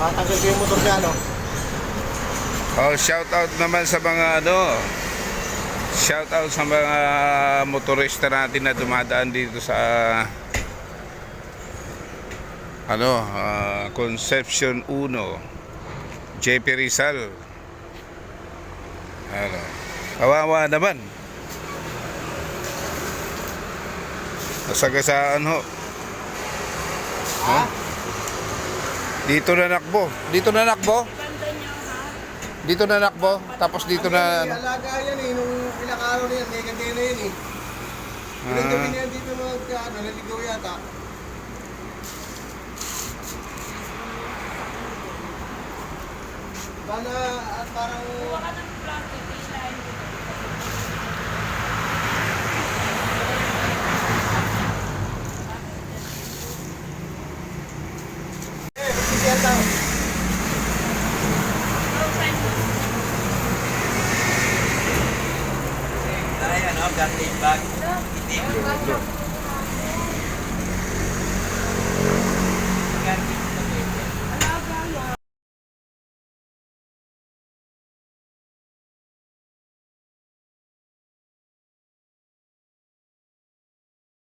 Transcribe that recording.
Magkano? Oh, shout out naman sa mga ano. Shout out sa mga motorista natin na dumadaan dito sa ano, ah, Concepcion 1. JP Rizal. Ano. Kawawa naman. Nasagasaan ho. Ha? Dito na nakbo. Dito na nakbo. Dito na nakbo. Tapos dito na... May alaga yan eh, nung ilang araw na yan, may kantena yan eh. Ilang Ah. gabi na yan dito mag, ano, naligaw yata. Bala, at parang... Eh, Ay, ano, garlic bag.